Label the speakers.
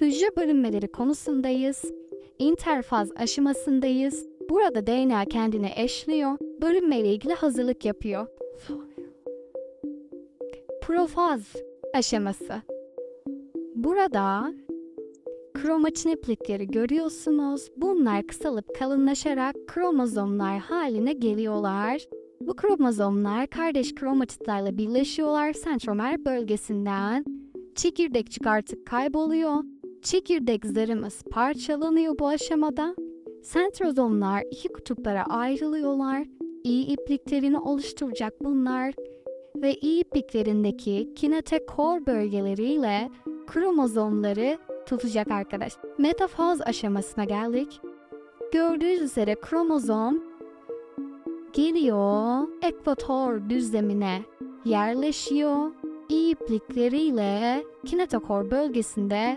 Speaker 1: hücre bölünmeleri konusundayız. İnterfaz aşamasındayız. Burada DNA kendini eşliyor, bölünme ile ilgili hazırlık yapıyor. Profaz aşaması. Burada kromatin iplikleri görüyorsunuz. Bunlar kısalıp kalınlaşarak kromozomlar haline geliyorlar. Bu kromozomlar kardeş kromatitlerle birleşiyorlar sentromer bölgesinden. Çekirdekçik artık kayboluyor. Çekirdek zarımız parçalanıyor bu aşamada. Sentrozomlar iki kutuplara ayrılıyorlar. İyi ipliklerini oluşturacak bunlar ve iyi ipliklerindeki kinetekor bölgeleriyle kromozomları tutacak arkadaş. Metafaz aşamasına geldik. Gördüğünüz üzere kromozom geliyor ekvator düzlemine yerleşiyor. İyi iplikleriyle kinetokor bölgesinde